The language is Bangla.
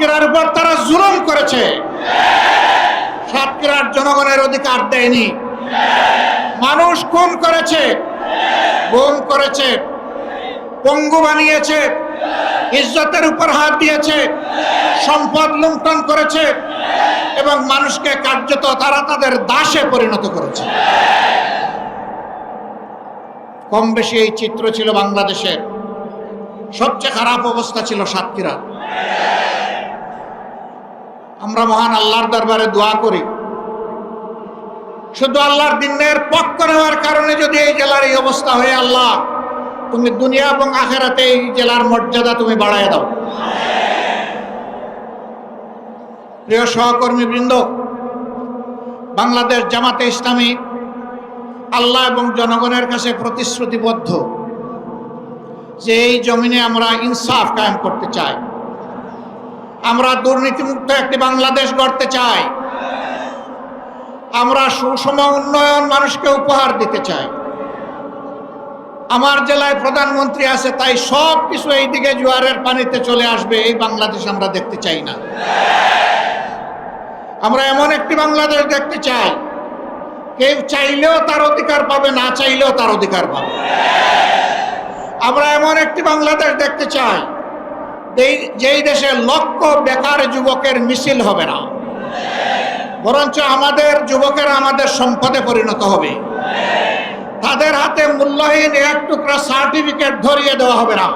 সাতক্ষীরার উপর তারা জুলুম করেছে। সাতক্ষীরার জনগণের অধিকার দেয়নি। মানুষ খুন করেছে, গুম করেছে, পঙ্গু বানিয়েছে, ইজ্জতের উপর হাত দিয়েছে, সম্পদ লুণ্ঠন করেছে এবং মানুষকে কার্যত তারা তাদের দাসে পরিণত করেছে। কম বেশি এই চিত্র ছিল বাংলাদেশের। সবচেয়ে খারাপ অবস্থা ছিল সাতক্ষীরা। আমরা মহান আল্লাহর দরবারে দোয়া করি। শুধু আল্লাহর দিনের পক্ষ নেওয়ার কারণে যদি এই জেলার এই অবস্থা হয়ে, আল্লাহ, তুমি দুনিয়া এবং আখেরাতে এই জেলার মর্যাদা তুমি বাড়ায় দাও। প্রিয় সহকর্মী বৃন্দ বাংলাদেশ জামাতে ইসলামী আল্লাহ এবং জনগণের কাছে প্রতিশ্রুতিবদ্ধ যে এই জমিনে আমরা ইনসাফ কায়েম করতে চাই। আমরা দুর্নীতিমুক্ত একটি বাংলাদেশ গড়তে চাই। আমরা সুষম উন্নয়ন মানুষকে উপহার দিতে চাই। আমার জেলায় প্রধানমন্ত্রী আছে, তাই সব কিছু এই দিকে জোয়ারের পানিতে চলে আসবে, এই বাংলাদেশ আমরা দেখতে চাই না। আমরা এমন একটি বাংলাদেশ দেখতে চাই, কেউ চাইলেও তার অধিকার পাবে, না চাইলেও তার অধিকার পাবে। আমরা এমন একটি বাংলাদেশ দেখতে চাই যেই দেশে লক্ষ বেকার যুবকের মিছিল হবে না, বরঞ্চ আমাদের যুবকেরা আমাদের সম্পদে পরিণত হবে। তাদের হাতে মূল্যহীন এক টুকরা সার্টিফিকেট ধরিয়ে দেওয়া হবে না।